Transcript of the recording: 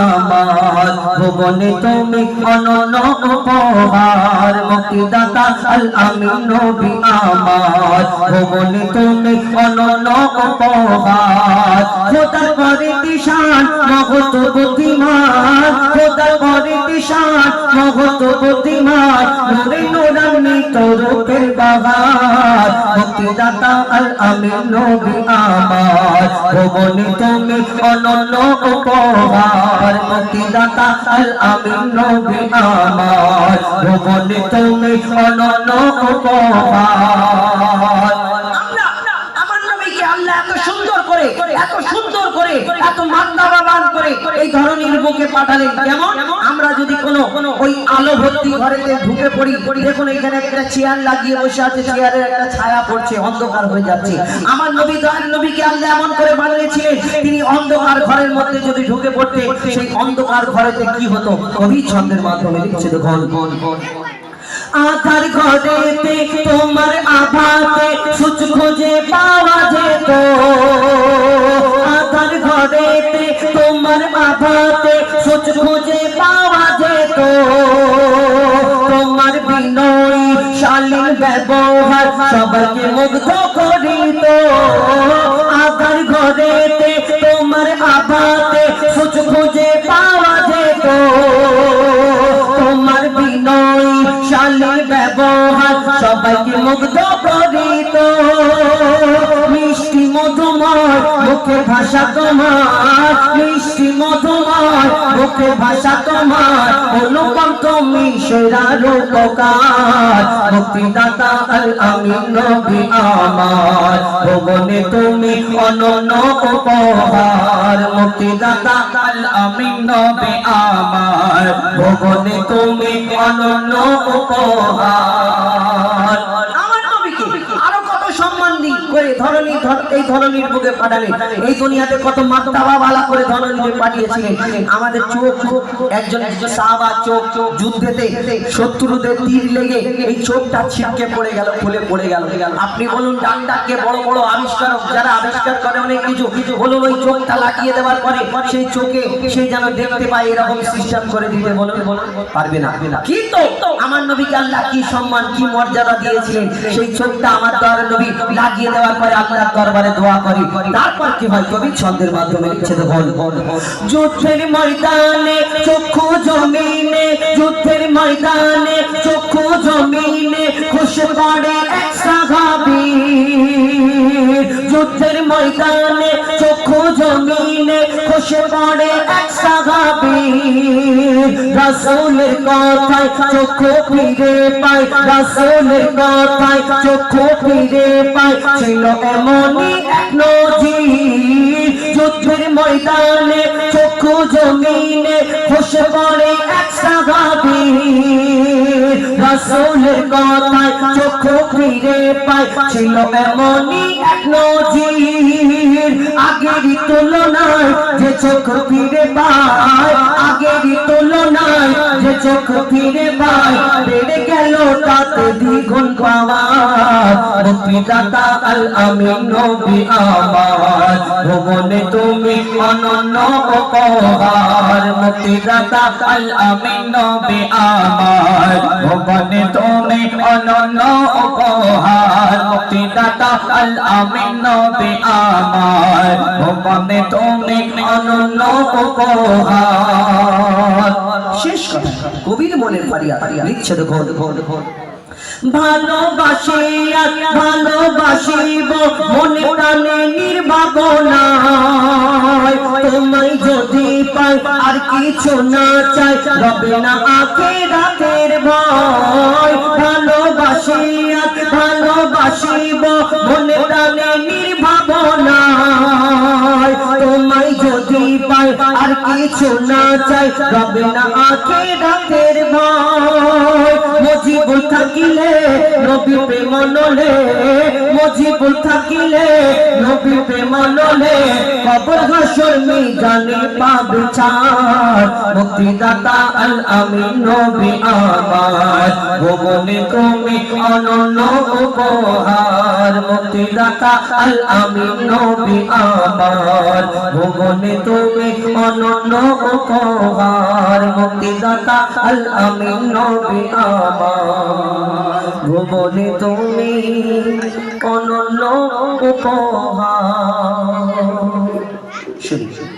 আমার ভুবনে তুমি অনন্য উপহার, মুক্তিদাতা আল আমিন নবী আমার ভুবনে তুমি অনন্য উপহার। খোদার করে দিশান মহত বুদ্ধিমান। খোদার করে দিশান মহত বুদ্ধিমান। বাহার মুক্তিদাতা আল আমিন নবী আমার ভুবনে তুমি উপহার। মুক্তিদাতা আল আমিন নবী আমার। ভুবনে তুমি অনন্য উপহার আমরা আমার নবীকে আল্লাহ এত সুন্দর করে, এত সুন্দর করে, এত করে এই ধরনের বুকে পাঠালেন আমরা যদি কোনো ওই আলো ভর্তি ঘরেতে ঢুকে পড়ি, দেখুন এখানে একটা চেয়ার লাগিয়ে বসে আছে চেয়ারের একটা ছায়া পড়ছে, অন্ধকার হয়ে যাচ্ছে। আমার নবী, দয়াল নবীকে আল্লাহ এমন করে বানিয়েছিলেন, তিনি অন্ধকার ঘরের মধ্যে যদি ঢুকে পড়তে সেই অন্ধকার ঘরেতে কি হতো? কবি ছন্দের মাধ্যমে আধার ঘরেতে তোমার আভাতে সুচ খোঁজে পাওয়া যেত। আধার ঘরেতে তোমার আভাতে সুচ খোঁজে পাওয়া যেত। তোমার বিনয়ী, শালীন ব্যবহার সবাইকে মুগ্ধ করিত। আধার ঘরেতে মুগ্ধ মিষ্টি ভাষা তোমার। মিষ্টি মধুময় মুখে ভাষা তোমার। অনুপম তুমি সেরা রূপকার মুক্তিদাতা আল নবী আমার। ভুবনে তুমি অনন্য উপহার। মুক্তিদাতা আল আমিন নবী আমার। ভগনে তুমি অনন্য উপহার আমার নবীকে আরও কত সম্মান দিই করে ধরনী এই ধরনীর বুকে এই দুনিয়াতে কত করে ধরনীকে পাঠিয়েছিলেন। আমাদের চোখ একজন একজন সাহাবা চোখ চোখ যুদ্ধেতে শত্রুদের তীর লেগে এই চোখটা ছিটকে পড়ে গেল, খুলে পড়ে গেল। আপনি বলুন ডাক্তারকে বড় বড় আবিষ্কারক? যারা আবিষ্কার করে অনেক কিছু, বলুন ওই চোখটা লাগিয়ে দেওয়ার পরে সেই চোখে সে যেন দেখতে পায়, এরকম সিস্টেম করে দিতে বলুন বলুন পারবে না। কিন্তু আমার নবীকে কি সম্মান, কি মর্যাদা দিয়েছিলেন? সেই চোখটা আমার দরবারে নবী লাগিয়ে দেওয়ার পরে আল্লাহর দরবারে দোয়া করি। তারপর কি হয়? কবি ছন্দের মাধ্যমে লিখছে বল। যুদ্ধের ময়দানে চক্ষু জমিনে যুদ্ধের ময়দানে চক্ষু জমিনে খুশে পড়ে এক সাহাবি। যুদ্ধের ময়দানে চক্ষু জমিনে খুশে পড়ে এক সাহাবি। রাসূলের কথায় চক্ষু ফিরে পায় রাসূলের কথায় চক্ষু ফিরে পায় ছিল এমনই নজির যুদ্ধের ময়দানে, চক্ষু জমিনে, খসে পড়ে রাসূলের কথায় চক্ষু ফিরে পায় ছিল এমনই এক নজির আগেরই তুলনায় যে চোখ ফিরে পায় ফিরে পায় বেড়ে গেল তাতে দ্বিগুণ পাওয়া মুক্তিদাতা আল আমিন নবী আমার ভুবনে তুমি অনন্য উপহার। মুক্তিদাতা আল আমিন নবী আমার ভুবনে তুমি অনন্য উপহার। মুক্তিদাতা আল আমিন নবী আমার ভুবনে তুমি অনন্য উপহার। শেষ কথা, কবির মনের ফারিয়া লিখছে তো ঘোর ঘোর ঘোর ভালোবাসি ভালোবাসিব, মনে প্রাণে তোমায় যদি পাই, আর কিছু না চাই, রবে না রাতের ভয়। মনে প্রাণে তোমায় যদি পাই, আর কিছু না চাই, রবে না রাতের ভয়। থাকিলে নবী প্রেম নলে মজিবুল থাকিলে, নবী প্রেম নলে কবর হাসর মিজানে পাবে ছাড় মুক্তিদাতা আল আমিন নবী আমার, ভুবনে তুমি অনন্য উপহার। মুক্তিদাতা আল আমিন নবী আমার, ভুবনে তুমি অনন্য উপহার। মুক্তিদাতা আল আমিন নবী আমার। ভুবনে তুমি অনন্য উপহার। শুনি শুনি